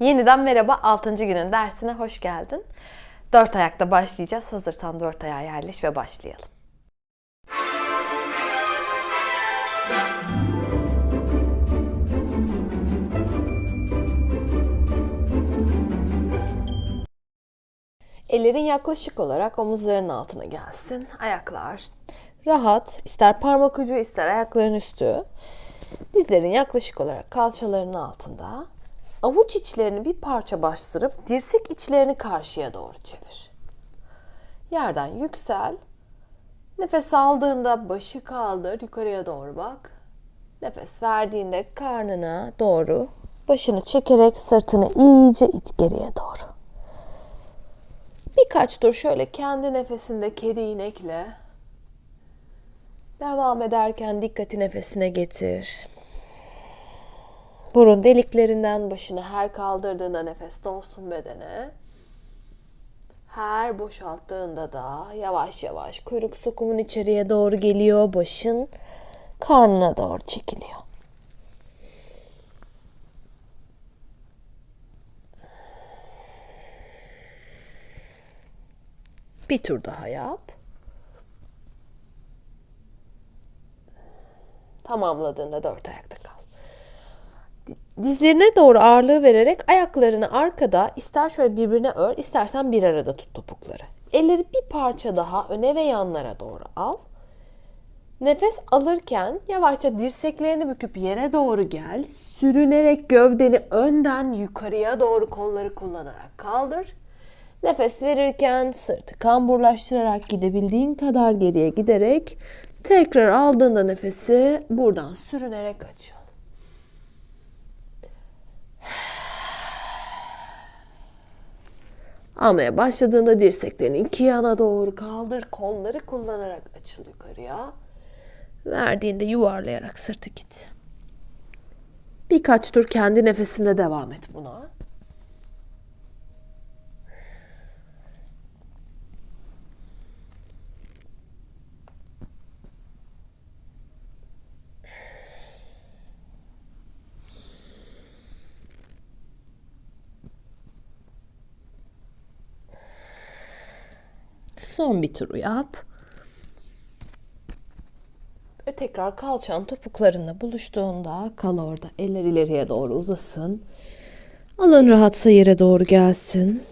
Yeniden merhaba 6. günün dersine hoş geldin. Dört ayakta başlayacağız. Hazırsan dört ayağa yerleş ve başlayalım. Ellerin yaklaşık olarak omuzların altına gelsin. Ayaklar rahat. ister parmak ucu ister ayakların üstü. Dizlerin yaklaşık olarak kalçalarının altında. Avuç içlerini bir parça bastırıp dirsek içlerini karşıya doğru çevir. Yerden yüksel. Nefes aldığında başı kaldır, yukarıya doğru bak. Nefes verdiğinde karnına doğru başını çekerek sırtını iyice it geriye doğru. Birkaç tur şöyle kendi nefesinde kedi inekle devam ederken dikkati nefesine getir. Burun deliklerinden başını her kaldırdığında nefes dolsun bedene. Her boşalttığında da yavaş yavaş kuyruk sokumun içeriye doğru geliyor. Başın karnına doğru çekiliyor. Bir tur daha yap. Tamamladığında dört ayakta kal. Dizlerine doğru ağırlığı vererek ayaklarını arkada ister şöyle birbirine ör, istersen bir arada tut topukları. Elleri bir parça daha öne ve yanlara doğru al. Nefes alırken yavaşça dirseklerini büküp yere doğru gel. Sürünerek gövdeni önden yukarıya doğru kolları kullanarak kaldır. Nefes verirken sırtı kamburlaştırarak gidebildiğin kadar geriye giderek tekrar aldığında nefesi buradan sürünerek açıl. Almaya başladığında dirseklerini iki yana doğru kaldır. Kolları kullanarak açıl yukarıya. Verdiğinde yuvarlayarak sırtı git. Birkaç tur kendi nefesinde devam et buna. Son bir turu yap. Ve tekrar kalçan topuklarınla buluştuğunda kal orada. Eller ileriye doğru uzasın. Alın rahatsa yere doğru gelsin.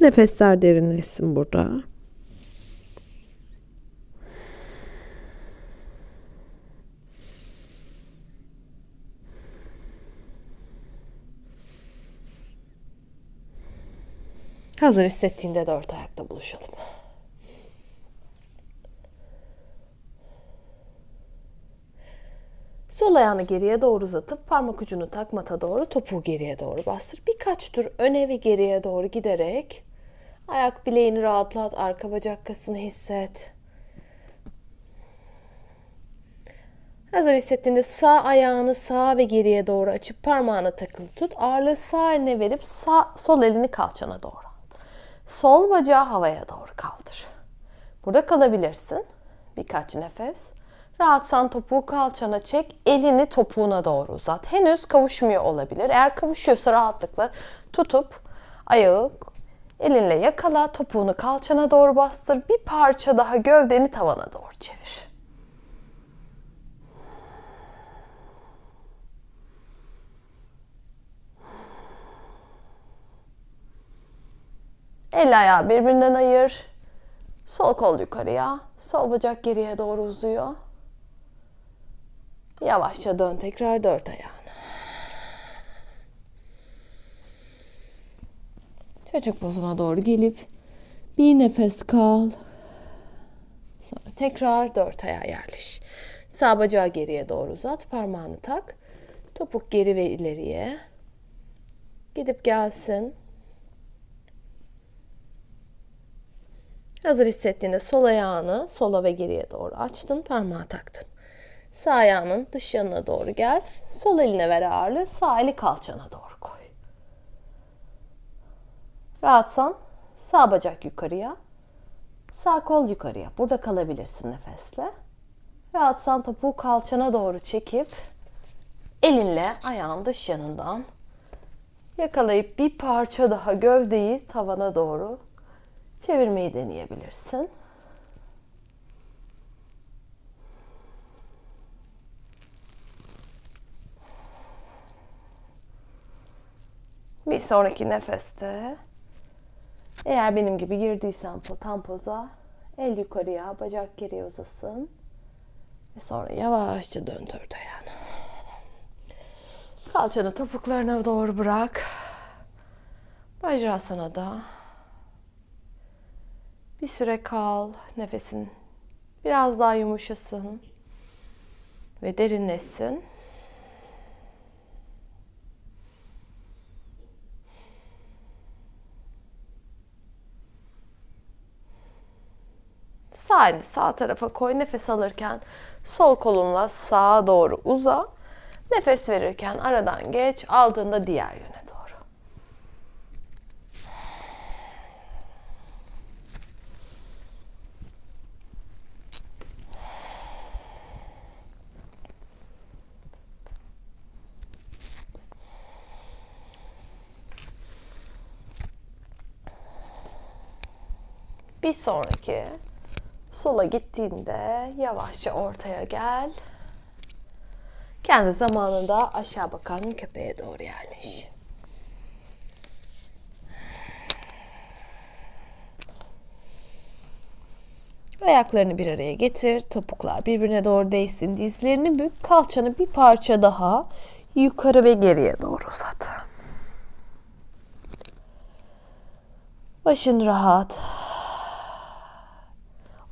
Nefesler derinleşsin burada. Hazır hissettiğinde dört ayakta buluşalım. Sol ayağını geriye doğru uzatıp parmak ucunu takmata doğru topuğu geriye doğru bastır. Birkaç tur öne ve geriye doğru giderek ayak bileğini rahatlat, arka bacak kasını hisset. Hazır hissettiğinde sağ ayağını sağa ve geriye doğru açıp parmağına takılı tut. Ağırlığı sağ eline verip sağ, sol elini kalçana doğru. Sol bacağı havaya doğru kaldır. Burada kalabilirsin. Birkaç nefes. Rahatsan topuğu kalçana çek. Elini topuğuna doğru uzat. Henüz kavuşmuyor olabilir. Eğer kavuşuyorsa rahatlıkla tutup ayağı elinle yakala. Topuğunu kalçana doğru bastır. Bir parça daha gövdeni tavana doğru çevir. El ayağı birbirinden ayır. Sol kol yukarıya. Sol bacak geriye doğru uzuyor. Yavaşça dön tekrar dört ayağına. Çocuk pozuna doğru gelip bir nefes kal. Sonra tekrar dört ayağa yerleş. Sağ bacağı geriye doğru uzat. Parmağını tak. Topuk geri ve ileriye. Gidip gelsin. Hazır hissettiğinde sol ayağını sola ve geriye doğru açtın, parmağı taktın. Sağ ayağının dış yanına doğru gel. Sol eline ver ağırlığı, sağ eli kalçana doğru koy. Rahatsan sağ bacak yukarıya, sağ kol yukarıya. Burada kalabilirsin nefesle. Rahatsan topuğu kalçana doğru çekip elinle ayağın dış yanından yakalayıp bir parça daha gövdeyi tavana doğru çevirmeyi deneyebilirsin. Bir sonraki nefeste eğer benim gibi girdiysen tam poza el yukarıya, bacak geriye uzasın. Ve sonra yavaşça döndür ayağını. Kalçanı topuklarına doğru bırak. Bajrasana da. Bir süre kal. Nefesin biraz daha yumuşasın. Ve derinleşsin. Sağ elini sağ tarafa koy. Nefes alırken sol kolunla sağa doğru uza. Nefes verirken aradan geç. Aldığında diğer yöne doğru. Bir sonraki sola gittiğinde yavaşça ortaya gel. Kendi zamanında aşağı bakan köpeğe doğru yerleş. Ayaklarını bir araya getir. Topuklar birbirine doğru değsin. Dizlerini bük. Kalçanı bir parça daha yukarı ve geriye doğru uzat. Başın rahat.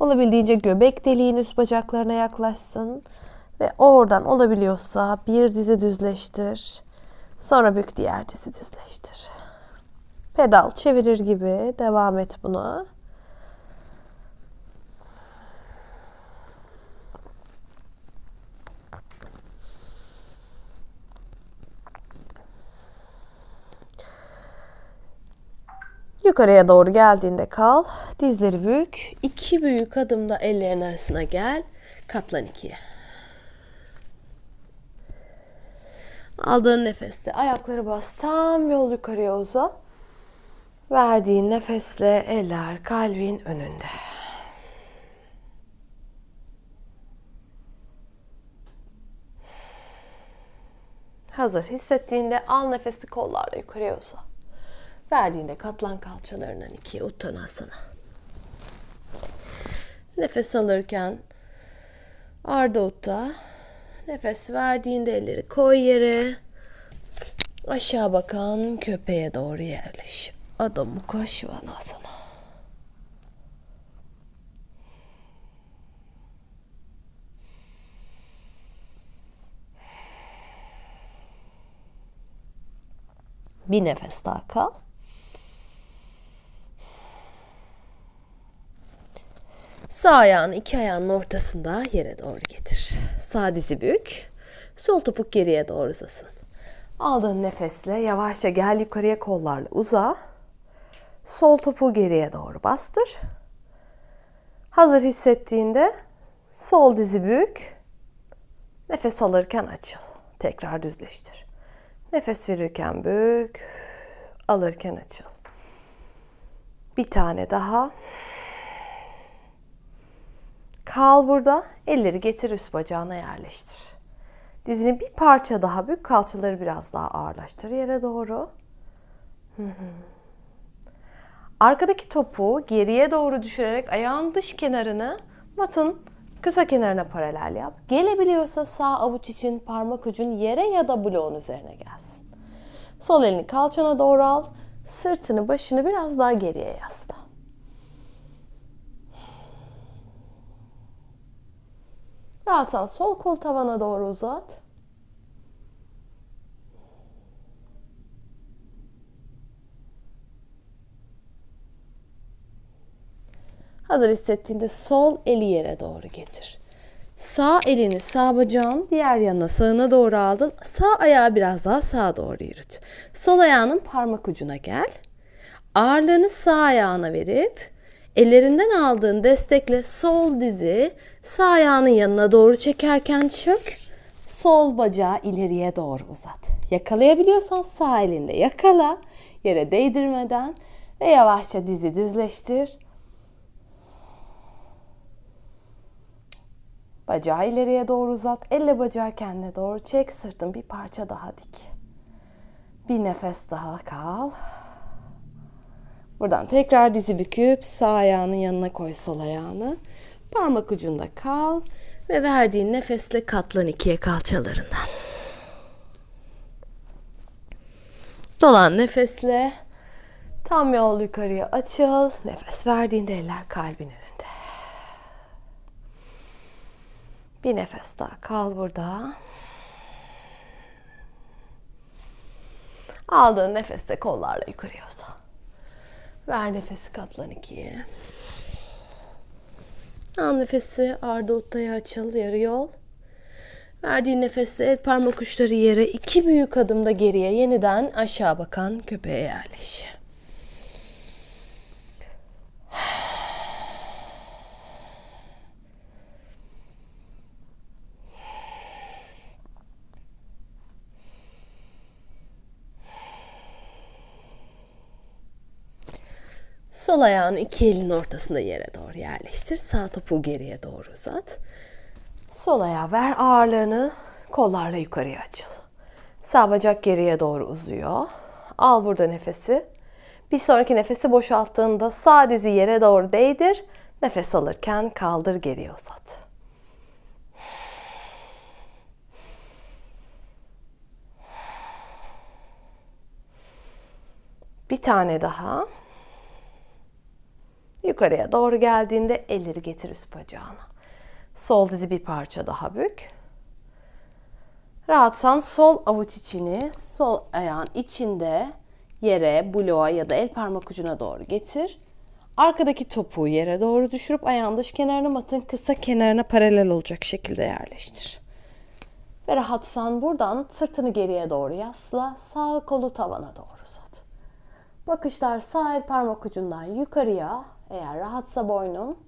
Olabildiğince göbek deliğin üst bacaklarına yaklaşsın. Ve oradan olabiliyorsa bir dizi düzleştir. Sonra bük diğer dizi düzleştir. Pedal çevirir gibi devam et buna. Yukarıya doğru geldiğinde kal. Dizleri bük. İki büyük adımda ellerin arasına gel. Katlan ikiye. Aldığın nefeste ayakları bas. Tam yol yukarıya uza. Verdiğin nefesle eller kalbin önünde. Hazır hissettiğinde al nefesi kollarla yukarıya uza. Verdiğinde katlan kalçalarından ikiye uttanasana. Nefes alırken arda utta. Nefes verdiğinde elleri koy yere. Aşağı bakan köpeğe doğru yerleş. Adamı koş vanasana. Bir nefes daha kal. Sağ ayağını iki ayağının ortasında yere doğru getir. Sağ dizi bük. Sol topuk geriye doğru uzasın. Aldığın nefesle yavaşça gel yukarıya kollarla uza. Sol topuğu geriye doğru bastır. Hazır hissettiğinde sol dizi bük. Nefes alırken açıl. Tekrar düzleştir. Nefes verirken bük. Alırken açıl. Bir tane daha. Kal burada. Elleri getir üst bacağına yerleştir. Dizini bir parça daha bük. Kalçaları biraz daha ağırlaştır yere doğru. Arkadaki topuğu geriye doğru düşürerek ayağın dış kenarını matın kısa kenarına paralel yap. Gelebiliyorsa sağ avuç için parmak ucun yere ya da bloğun üzerine gelsin. Sol elini kalçana doğru al. Sırtını, başını biraz daha geriye yasla. Rahatsan sol kol tavana doğru uzat. Hazır hissettiğinde sol eli yere doğru getir. Sağ elini sağ bacağın diğer yanına sağına doğru aldın. Sağ ayağı biraz daha sağa doğru yürüt. Sol ayağının parmak ucuna gel. Ağırlığını sağ ayağına verip Ellerinden aldığın destekle sol dizi sağ ayağının yanına doğru çekerken çök. Sol bacağı ileriye doğru uzat. Yakalayabiliyorsan sağ elinde yakala. Yere değdirmeden ve yavaşça dizi düzleştir. Bacağı ileriye doğru uzat. Elle bacağı kendine doğru çek. Sırtın bir parça daha dik. Bir nefes daha kal. Buradan tekrar dizi büküp sağ ayağının yanına koy sol ayağını. Parmak ucunda kal ve verdiğin nefesle katlan ikiye kalçalarından. Dolan nefesle tam yol yukarıya açıl. Nefes verdiğinde eller kalbin önünde. Bir nefes daha kal burada. Aldığın nefeste kollarla yukarıya uzan. Ver nefesi katlan ikiye. Al nefesi arda uttaya açıl yarı yol. Verdiğin nefesle el parmak uçları yere iki büyük adımda geriye yeniden aşağı bakan köpeğe yerleş. Sol ayağını iki elin ortasında yere doğru yerleştir. Sağ topuğu geriye doğru uzat. Sol ayağı ver ağırlığını kollarla yukarıya açıl. Sağ bacak geriye doğru uzuyor. Al burada nefesi. Bir sonraki nefesi boşalttığında sağ dizi yere doğru değdir. Nefes alırken kaldır geriye uzat. Bir tane daha. Yukarıya doğru geldiğinde elleri getir üst bacağına. Sol dizi bir parça daha bük. Rahatsan sol avuç içini sol ayağın içinde yere, bloğa ya da el parmak ucuna doğru getir. Arkadaki topuğu yere doğru düşürüp ayağın dış kenarını matın kısa kenarına paralel olacak şekilde yerleştir. Ve rahatsan buradan sırtını geriye doğru yasla. Sağ kolu tavana doğru uzat. Bakışlar sağ el parmak ucundan yukarıya. Eğer rahatsa boynun.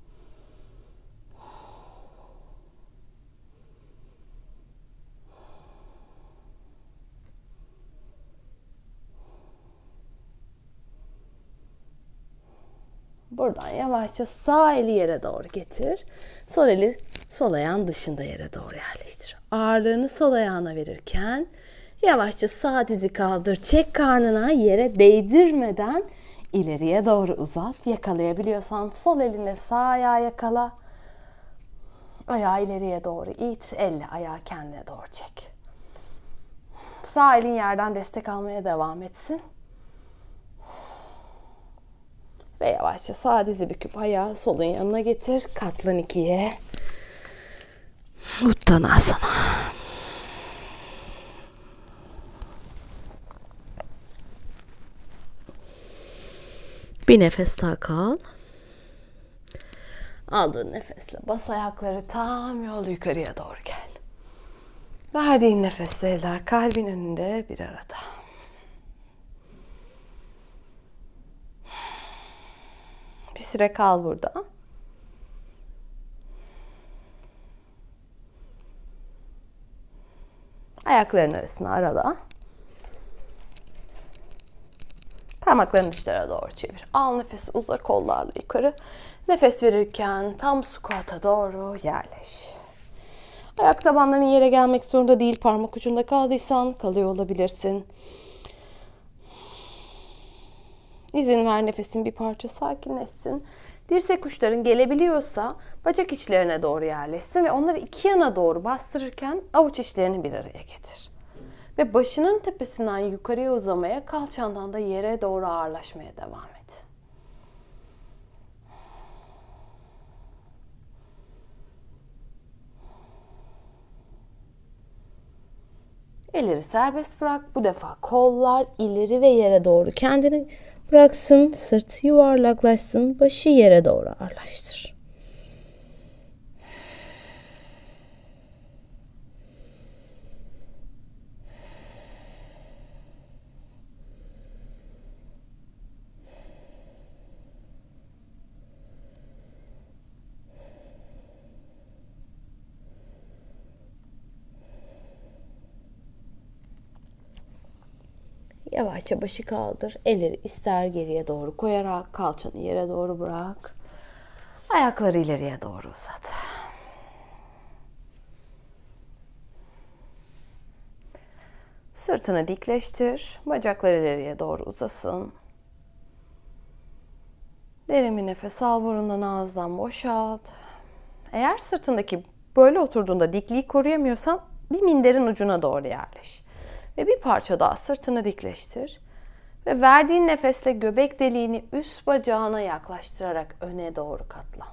Buradan yavaşça sağ eli yere doğru getir. Sol eli sol ayağın dışında yere doğru yerleştir. Ağırlığını sol ayağına verirken yavaşça sağ dizi kaldır. Çek karnına yere değdirmeden ileriye doğru uzat. Yakalayabiliyorsan sol eline sağ ayağı yakala. Ayağı ileriye doğru it. Elle ayağı kendine doğru çek. Sağ elin yerden destek almaya devam etsin. Ve yavaşça sağ dizi büküp ayağı solun yanına getir. Katlan ikiye. Uttanasana. Bir nefes daha kal. Aldığın nefesle bas ayakları tam yol yukarıya doğru gel. Verdiğin nefesle eller kalbin önünde bir arada. Bir süre kal burada. Ayakların arasına arala. Parmaklarını dışlara doğru çevir. Al nefesi uza kollarla yukarı. Nefes verirken tam squat'a doğru yerleş. Ayak tabanların yere gelmek zorunda değil. Parmak ucunda kaldıysan kalıyor olabilirsin. İzin ver nefesin bir parça sakinleşsin. Dirsek uçların gelebiliyorsa bacak içlerine doğru yerleşsin ve onları iki yana doğru bastırırken avuç içlerini bir araya getir. Ve başının tepesinden yukarıya uzamaya, kalçandan da yere doğru ağırlaşmaya devam et. Elleri serbest bırak. Bu defa kollar ileri ve yere doğru kendini bıraksın. Sırt yuvarlaklaşsın. Başı yere doğru ağırlaştır. Yavaşça başı kaldır. Elleri ister geriye doğru koyarak kalçanı yere doğru bırak. Ayakları ileriye doğru uzat. Sırtını dikleştir. Bacaklar ileriye doğru uzasın. Derin bir nefes al burundan ağızdan boşalt. Eğer sırtındaki böyle oturduğunda dikliği koruyamıyorsan bir minderin ucuna doğru yerleş. Ve bir parça daha sırtını dikleştir. Ve verdiğin nefesle göbek deliğini üst bacağına yaklaştırarak öne doğru katla.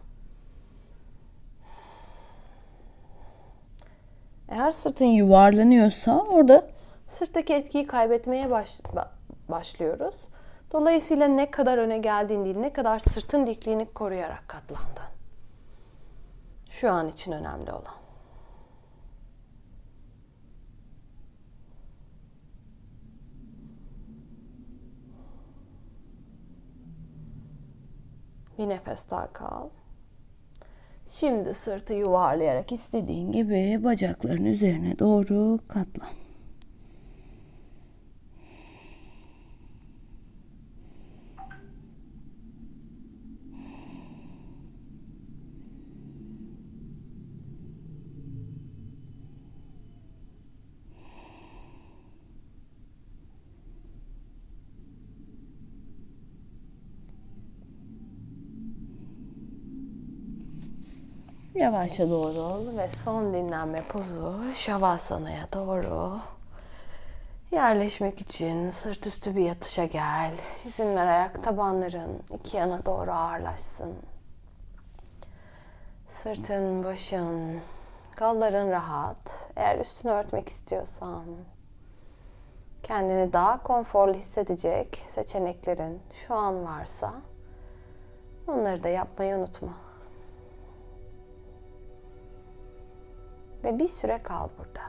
Eğer sırtın yuvarlanıyorsa orada sırttaki etkiyi kaybetmeye baş, başlıyoruz. Dolayısıyla ne kadar öne geldiğin değil, ne kadar sırtın dikliğini koruyarak katlandın. Şu an için önemli olan. Bir nefes daha kal. Şimdi sırtı yuvarlayarak istediğin gibi bacakların üzerine doğru katlan. Yavaşça doğru ol ve son dinlenme pozu Şavasana'ya doğru yerleşmek için sırt üstü bir yatışa gel. İzin ver ayak tabanların iki yana doğru ağırlaşsın. Sırtın, başın, kolların rahat. Eğer üstünü örtmek istiyorsan kendini daha konforlu hissedecek seçeneklerin şu an varsa onları da yapmayı unutma. Ve bir süre kal burada.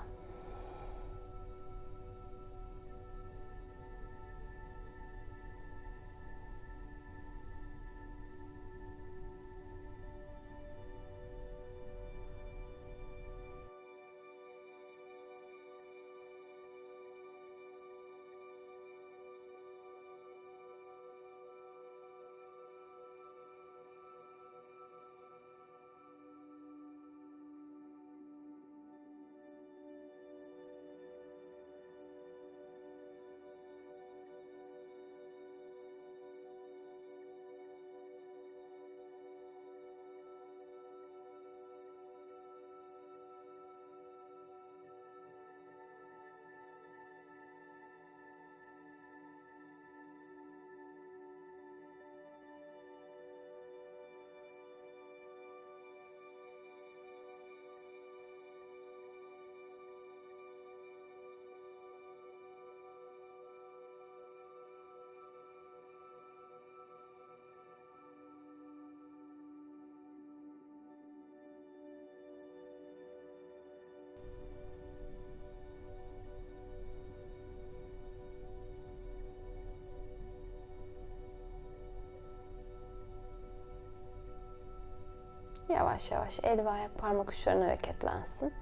Yavaş yavaş el ve ayak parmak uçların hareketlensin.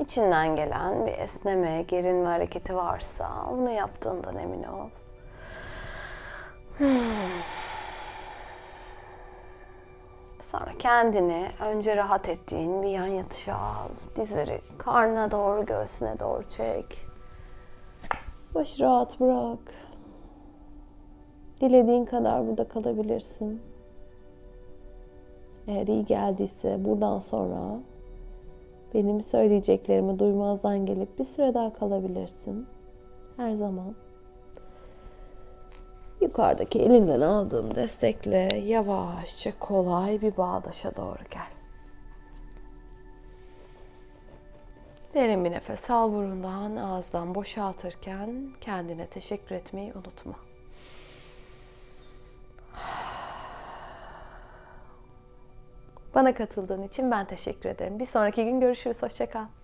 İçinden gelen bir esneme, gerilme hareketi varsa bunu yaptığından emin ol. Sonra kendini önce rahat ettiğin bir yan yatışa al. Dizleri karnına doğru, göğsüne doğru çek. Başı rahat bırak. Dilediğin kadar burada kalabilirsin. Eğer iyi geldiyse buradan sonra benim söyleyeceklerimi duymazdan gelip bir süre daha kalabilirsin. Her zaman. Yukarıdaki elinden aldığın destekle yavaşça kolay bir bağdaşa doğru gel. Derin bir nefes al burundan, ağızdan boşaltırken kendine teşekkür etmeyi unutma. Bana katıldığın için ben teşekkür ederim. Bir sonraki gün görüşürüz. Hoşçakal.